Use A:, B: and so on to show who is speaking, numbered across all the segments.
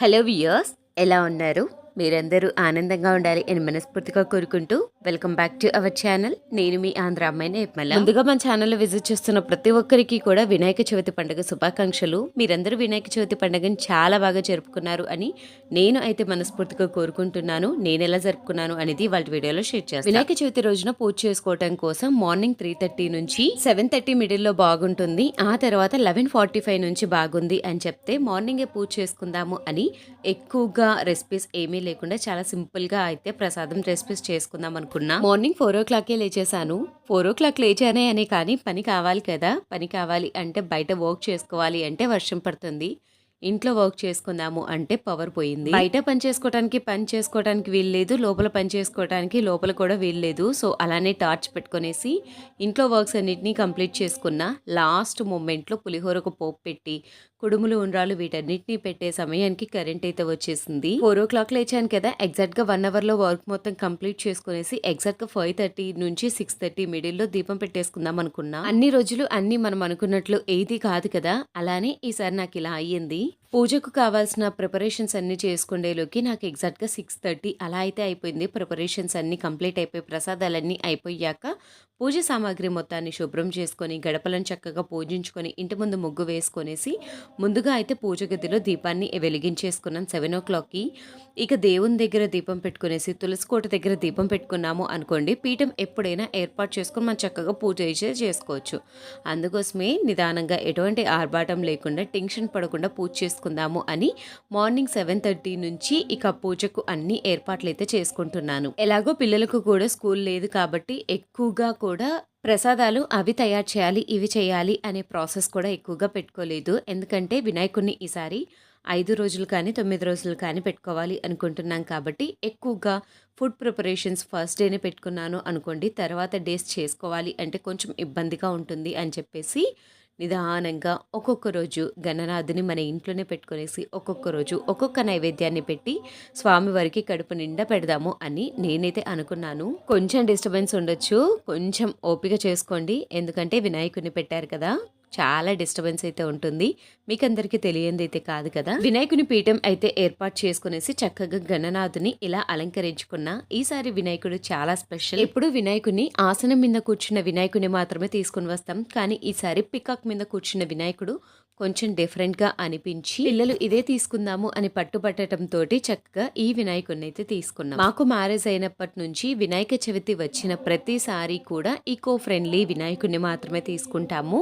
A: Hello viewers ఎలా ఉన్నారు? మీరందరూ ఆనందంగా ఉండాలి అని మనస్ఫూర్తిగా కోరుకుంటూ welcome back to our channel. నేను మీ ఆంధ్ర అమ్మాయి నిర్మల. ముందుగా మన ఛానల్ విజిట్ చేస్తున్న ప్రతి ఒక్కరికి కూడా వినాయక చవితి పండుగ శుభాకాంక్షలు. మీరందరూ వినాయక చవితి పండుగని చాలా బాగా జరుపుకున్నారు అని నేను అయితే మనస్ఫూర్తిగా కోరుకుంటున్నాను. నేను ఎలా జరుపుకున్నాను అనేది వాళ్ళ వీడియోలో షేర్ చేస్తాను వినాయక చవితి రోజున పూజ చేసుకోవడం కోసం మార్నింగ్ త్రీ థర్టీ నుంచి సెవెన్ థర్టీ మిడిల్లో బాగుంటుంది. ఆ తర్వాత లెవెన్ ఫార్టీ ఫైవ్ నుంచి బాగుంది అని చెప్తే మార్నింగే పూజ చేసుకుందాము అని ఎక్కువగా రెసిపీస్ ఏమీ లేకుండా చాలా సింపుల్గా అయితే ప్రసాదం రెసిపీస్ చేసుకుందాం అనుకున్నా. మార్నింగ్ ఫోర్ ఓ క్లాకే లేచేసాను ఫోర్ ఓ క్లాక్ లేచానే అని కానీ పని కావాలి కదా. పని కావాలి అంటే బయట వర్క్ చేసుకోవాలి అంటే వర్షం పడుతుంది. ఇంట్లో వర్క్ చేసుకుందాము అంటే పవర్ పోయింది. బయట పని చేసుకోవడానికి పని చేసుకోవడానికి వీల్లేదు. లోపల పని చేసుకోవడానికి లోపల కూడా వీల్లేదు. సో అలానే టార్చ్ పెట్టుకునేసి ఇంట్లో వర్క్స్ అన్నిటినీ కంప్లీట్ చేసుకున్న. లాస్ట్ మూమెంట్లో పులిహోరకు పోపు పెట్టి కుడుములు ఉండ్రాలు వీటన్నిటిని పెట్టే సమయానికి కరెంట్ అయితే వచ్చేసింది. ఫోర్ ఓ క్లాక్ లేచాను కదా ఎగ్జాక్ట్గా వన్ అవర్లో వర్క్ మొత్తం కంప్లీట్ చేసుకునేసి ఎగ్జాక్ట్గా ఫైవ్ థర్టీ నుంచి సిక్స్ థర్టీ మిడిల్లో దీపం పెట్టేసుకుందాం అనుకున్నా. అన్ని రోజులు అన్ని మనం అనుకున్నట్లు ఏది కాదు కదా అలానే ఈసారి నాకు ఇలా అయ్యింది. పూజకు కావాల్సిన ప్రిపరేషన్స్ అన్నీ చేసుకునేలోకి నాకు ఎగ్జాక్ట్గా సిక్స్ థర్టీ అలా అయితే అయిపోయింది. ప్రిపరేషన్స్ అన్నీ కంప్లీట్ అయిపోయి ప్రసాదాలన్నీ అయిపోయాక పూజ సామాగ్రి మొత్తాన్ని శుభ్రం చేసుకొని గడపలను చక్కగా పూజించుకొని ఇంటి ముందు ముగ్గు వేసుకొనేసి ముందుగా అయితే పూజ గదిలో దీపాన్ని వెలిగించేసుకున్నాం సెవెన్ ఓ క్లాక్కి. ఇక దేవుని దగ్గర దీపం పెట్టుకునేసి తులసి కోట దగ్గర దీపం పెట్టుకున్నాము అనుకోండి పీఠం ఎప్పుడైనా ఏర్పాటు చేసుకొని మనం చక్కగా పూజ అయితే చేసుకోవచ్చు. అందుకోసమే నిదానంగా ఎటువంటి ఆర్భాటం లేకుండా టెన్షన్ పడకుండా పూజ చేసుకుందాము అని మార్నింగ్ సెవెన్ థర్టీ నుంచి ఇక పూజకు అన్ని ఏర్పాట్లు అయితే చేసుకుంటున్నాను. ఎలాగో పిల్లలకు కూడా స్కూల్ లేదు కాబట్టి ఎక్కువగా కూడా ప్రసాదాలు అవి తయారు చేయాలి ఇవి చేయాలి అనే ప్రాసెస్ కూడా ఎక్కువగా పెట్టుకోలేదు. ఎందుకంటే వినాయకుడిని ఈసారి ఐదు రోజులు కానీ తొమ్మిది రోజులు కానీ పెట్టుకోవాలి అనుకుంటున్నాం కాబట్టి ఎక్కువగా ఫుడ్ ప్రిపరేషన్స్ ఫస్ట్ డేనే పెట్టుకున్నాను అనుకోండి తర్వాత డేస్ చేసుకోవాలి అంటే కొంచెం ఇబ్బందిగా ఉంటుంది అని చెప్పేసి నిదానంగా ఒక్కొక్క రోజు గణనాథుని మన ఇంట్లోనే పెట్టుకునేసి ఒక్కొక్క రోజు ఒక్కొక్క నైవేద్యాన్ని పెట్టి స్వామివారికి కడుపు నిండా పెడదాము అని నేనైతే అనుకున్నాను. కొంచెం డిస్టర్బెన్స్ ఉండొచ్చు. కొంచెం ఓపిక చేసుకోండి. ఎందుకంటే వినాయకుడిని పెట్టారు కదా. చాలా డిస్టర్బెన్స్ అయితే ఉంటుంది. మీకు అందరికీ తెలియంది అయితే కాదు కదా? వినాయకుని పీఠం అయితే ఏర్పాటు చేసుకునేసి చక్కగా గణనాథుని ఇలా అలంకరించుకున్న ఈసారి వినాయకుడు చాలా స్పెషల్ ఎప్పుడు వినాయకుని ఆసనం మీద కూర్చున్న వినాయకుని మాత్రమే తీసుకుని వస్తాం. కానీ ఈసారి పికాక్ మీద కూర్చున్న వినాయకుడు కొంచెం డిఫరెంట్గా అనిపించి పిల్లలు ఇదే తీసుకుందాము అని పట్టుబట్టడంతో చక్కగా ఈ వినాయకుడిని అయితే తీసుకున్నాం. మాకు మ్యారేజ్ అయినప్పటి నుంచి వినాయక చవితి వచ్చిన ప్రతిసారి కూడా ఈకో ఫ్రెండ్లీ వినాయకుడిని మాత్రమే తీసుకుంటాము.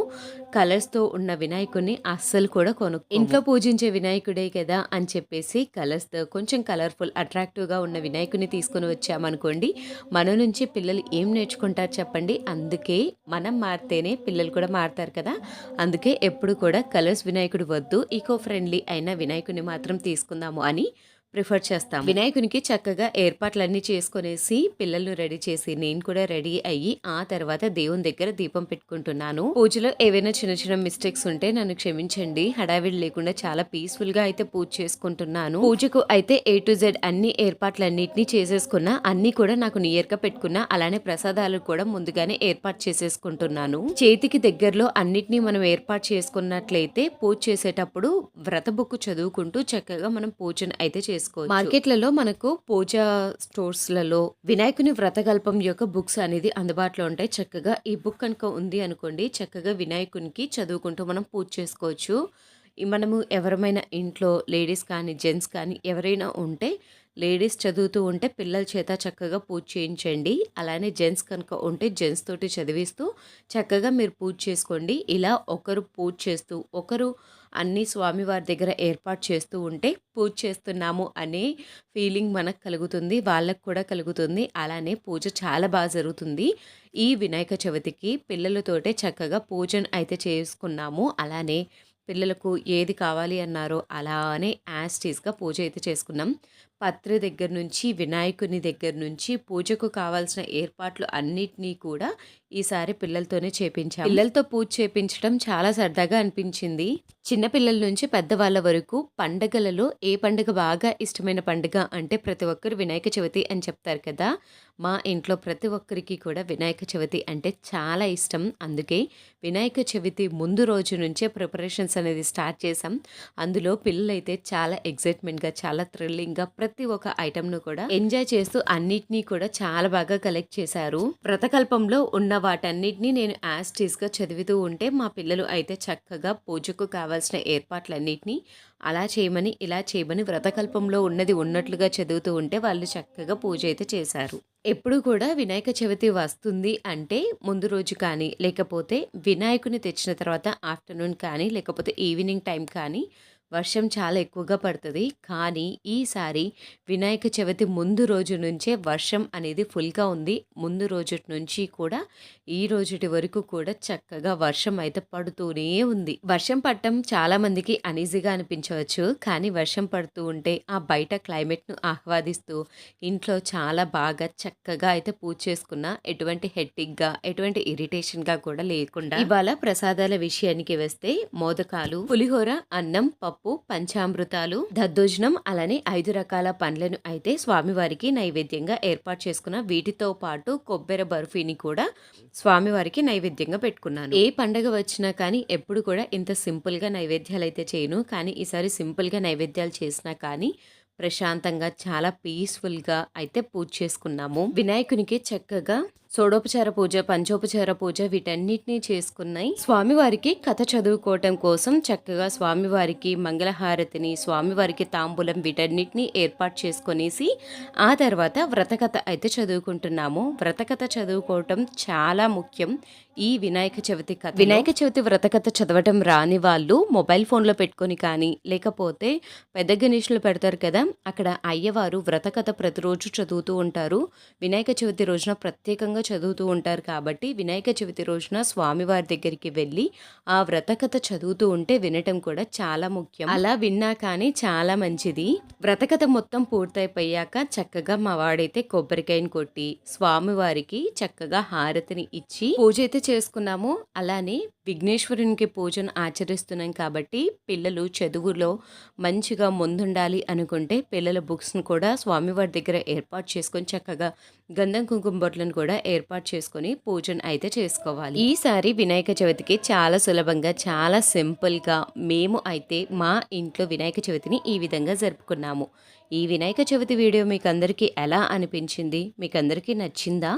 A: కలర్స్తో ఉన్న వినాయకుడిని అస్సలు కూడా కొను ఇంట్లో పూజించే వినాయకుడే కదా అని చెప్పేసి కలర్స్తో కొంచెం కలర్ఫుల్ అట్రాక్టివ్గా ఉన్న వినాయకుడిని తీసుకుని వచ్చామనుకోండి మన నుంచి పిల్లలు ఏం నేర్చుకుంటారు చెప్పండి? అందుకే మనం మారితేనే పిల్లలు కూడా మారుతారు కదా. అందుకే ఎప్పుడు కూడా కలర్స్ వినాయకుడు వద్దు ఈకో ఫ్రెండ్లీ అయిన వినాయకుడిని మాత్రం తీసుకుందాము అని ప్రిఫర్ చేస్తాం వినాయకునికి చక్కగా ఏర్పాట్లన్నీ చేసుకునేసి పిల్లల్ని రెడీ చేసి నేను కూడా రెడీ అయ్యి ఆ తర్వాత దేవుని దగ్గర దీపం పెట్టుకుంటున్నాను. పూజలో ఏవైనా చిన్న చిన్న మిస్టేక్స్ ఉంటే నన్ను క్షమించండి. హడావిడి లేకుండా చాలా పీస్ఫుల్గా అయితే పూజ చేసుకుంటున్నాను. పూజకు అయితే ఏ టు జెడ్ అన్ని ఏర్పాట్లన్నిటినీ చేసేసుకున్నా అన్ని కూడా నాకు నియర్గా పెట్టుకున్నా అలానే ప్రసాదాలు కూడా ముందుగానే ఏర్పాటు చేసేసుకుంటున్నాను. చేతికి దగ్గరలో అన్నిటినీ మనం ఏర్పాటు చేసుకున్నట్లయితే పూజ చేసేటప్పుడు వ్రత బుక్ చదువుకుంటూ చక్కగా మనం పూజను అయితే తీసుకోవచ్చు. మార్కెట్లలో మనకు పూజా స్టోర్స్లలో వినాయకుని వ్రతకల్పం యొక్క బుక్స్ అనేది అందుబాటులో ఉంటాయి. చక్కగా ఈ బుక్ కనుక ఉంది అనుకోండి చక్కగా వినాయకునికి చదువుకుంటూ మనం పూజ చేసుకోవచ్చు. మనము ఎవరమైనా ఇంట్లో లేడీస్ కానీ జెంట్స్ కానీ ఎవరైనా ఉంటే లేడీస్ చదువుతూ ఉంటే పిల్లల చేత చక్కగా పూజ చేయించండి. అలానే జెంట్స్ కనుక ఉంటే జెంట్స్ తోటి చదివిస్తూ చక్కగా మీరు పూజ చేసుకోండి. ఇలా ఒకరు పూజ చేస్తూ ఒకరు అన్ని స్వామివారి దగ్గర ఏర్పాటు చేస్తూ ఉంటే పూజ చేస్తున్నాము అనే ఫీలింగ్ మనకు కలుగుతుంది వాళ్ళకు కూడా కలుగుతుంది. అలానే పూజ చాలా బాగా జరుగుతుంది. ఈ వినాయక చవితికి పిల్లలతోటే చక్కగా పూజను అయితే చేసుకున్నాము. అలానే పిల్లలకు ఏది కావాలి అన్నారో అలానే యాస్టీస్గా పూజ అయితే చేసుకున్నాం. పత్రి దగ్గర నుంచి వినాయకుని దగ్గర నుంచి పూజకు కావాల్సిన ఏర్పాట్లు అన్నిటినీ కూడా ఈసారి పిల్లలతోనే చేపించాం. పిల్లలతో పూజ చేపించడం చాలా సరదాగా అనిపించింది. చిన్నపిల్లల నుంచి పెద్దవాళ్ళ వరకు పండగలలో ఏ పండుగ బాగా ఇష్టమైన పండుగ అంటే ప్రతి ఒక్కరు వినాయక చవితి అని చెప్తారు కదా. మా ఇంట్లో ప్రతి ఒక్కరికి కూడా వినాయక చవితి అంటే చాలా ఇష్టం. అందుకే వినాయక చవితి ముందు రోజు నుంచే ప్రిపరేషన్స్ అనేది స్టార్ట్ చేసాం అందులో పిల్లలైతే చాలా ఎగ్జైట్మెంట్గా చాలా థ్రిల్లింగ్గా ప్రతి ఒక్క ఐటెంను కూడా ఎంజాయ్ చేస్తూ అన్నిటినీ కూడా చాలా బాగా కలెక్ట్ చేశారు. వ్రతకల్పంలో ఉన్న వాటన్నిటిని నేను యాస్టీస్గా చదువుతూ ఉంటే మా పిల్లలు అయితే చక్కగా పూజకు కావాల్సిన ఏర్పాట్లన్నిటినీ అలా చేయమని ఇలా చేయమని వ్రతకల్పంలో ఉన్నది ఉన్నట్లుగా చదువుతూ ఉంటే వాళ్ళు చక్కగా పూజ అయితే చేశారు. ఎప్పుడు కూడా వినాయక చవితి వస్తుంది అంటే ముందు రోజు కానీ లేకపోతే వినాయకుని తెచ్చిన తర్వాత ఆఫ్టర్నూన్ కానీ లేకపోతే ఈవినింగ్ టైం కానీ వర్షం చాలా ఎక్కువగా పడుతుంది. కానీ ఈసారి వినాయక చవితి ముందు రోజు నుంచే వర్షం అనేది ఫుల్గా ఉంది. ముందు రోజు నుంచి కూడా ఈ రోజుటి వరకు కూడా చక్కగా వర్షం అయితే పడుతూనే ఉంది. వర్షం పడటం చాలామందికి అనీజీగా అనిపించవచ్చు. కానీ వర్షం పడుతూ ఉంటే ఆ బయట క్లైమేట్ను ఆహ్వాదిస్తూ ఇంట్లో చాలా బాగా చక్కగా అయితే పూజ చేసుకున్న ఎటువంటి హెట్టిక్గా ఎటువంటి ఇరిటేషన్గా కూడా లేకుండా ఇవాళ ప్రసాదాల విషయానికి వస్తే మోదకాలు పులిహోర అన్నం పప్పు పంచామృతాలు దద్దోజనం అలానే ఐదు రకాల పండ్లను అయితే స్వామివారికి నైవేద్యంగా ఏర్పాటు చేసుకున్న వీటితో పాటు కొబ్బరి బర్ఫీని కూడా స్వామివారికి నైవేద్యంగా పెట్టుకున్నాను. ఏ పండగ వచ్చినా కానీ ఎప్పుడు కూడా ఇంత సింపుల్గా నైవేద్యాలు అయితే చేయను. కానీ ఈసారి సింపుల్గా నైవేద్యాలు చేసినా కానీ ప్రశాంతంగా చాలా పీస్ఫుల్గా అయితే పూజ చేసుకున్నాము. వినాయకునికి చక్కగా షోడోపచార పూజ పంచోపచార పూజ వీటన్నిటినీ చేసుకున్నాయి. స్వామివారికి కథ చదువుకోవటం కోసం చక్కగా స్వామివారికి మంగళహారతిని స్వామివారికి తాంబూలం వీటన్నిటిని ఏర్పాటు చేసుకొనేసి ఆ తర్వాత వ్రతకథ అయితే చదువుకుంటున్నాము. వ్రతకథ చదువుకోవటం చాలా ముఖ్యం. ఈ వినాయక చవితి కథ వినాయక చవితి వ్రతకథ చదవటం రాని వాళ్ళు మొబైల్ ఫోన్లో పెట్టుకొని కానీ లేకపోతే పెద్ద గణేషులు పెడతారు కదా అక్కడ అయ్యవారు వ్రతకథ ప్రతిరోజు చదువుతూ ఉంటారు. వినాయక చవితి రోజున ప్రత్యేకంగా చదువుతూ ఉంటారు కాబట్టి వినాయక చవితి రోజున స్వామివారి దగ్గరికి వెళ్ళి ఆ వ్రతకథ చదువుతూ ఉంటే వినటం కూడా చాలా ముఖ్యం. అలా విన్నా కానీ చాలా మంచిది. వ్రతకథ మొత్తం పూర్తయిపోయాక చక్కగా మా వాడైతే కొబ్బరికాయని కొట్టి స్వామివారికి చక్కగా హారతిని ఇచ్చి పూజ అయితే చేసుకున్నాము. అలానే విఘ్నేశ్వరునికి పూజను ఆచరిస్తున్నాం కాబట్టి పిల్లలు చదువులో మంచిగా ముందుండాలి అనుకుంటే పిల్లల బుక్స్ను కూడా స్వామివారి దగ్గర ఏర్పాటు చేసుకొని చక్కగా గంధం కుంకుమ బొట్లను కూడా ఏర్పాటు చేసుకొని పూజను అయితే చేసుకోవాలి. ఈసారి వినాయక చవితికి చాలా సులభంగా చాలా సింపుల్గా మేము అయితే మా ఇంట్లో వినాయక చవితిని ఈ విధంగా జరుపుకున్నాము. ఈ వినాయక చవితి వీడియో మీకు అందరికీ ఎలా అనిపించింది? మీకు అందరికీ నచ్చిందా?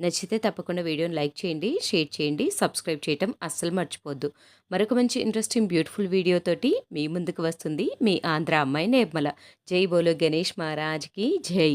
A: నచ్చితే తప్పకుండా వీడియోని లైక్ చేయండి షేర్ చేయండి సబ్స్క్రైబ్ చేయటం అస్సలు మర్చిపోద్దు. మరొక మంచి ఇంట్రెస్టింగ్ బ్యూటిఫుల్ వీడియోతోటి మీ ముందుకు వస్తుంది మీ ఆంధ్ర అమ్మాయి నిర్మల. జై బోలో గణేష్ మహారాజ్కి జై.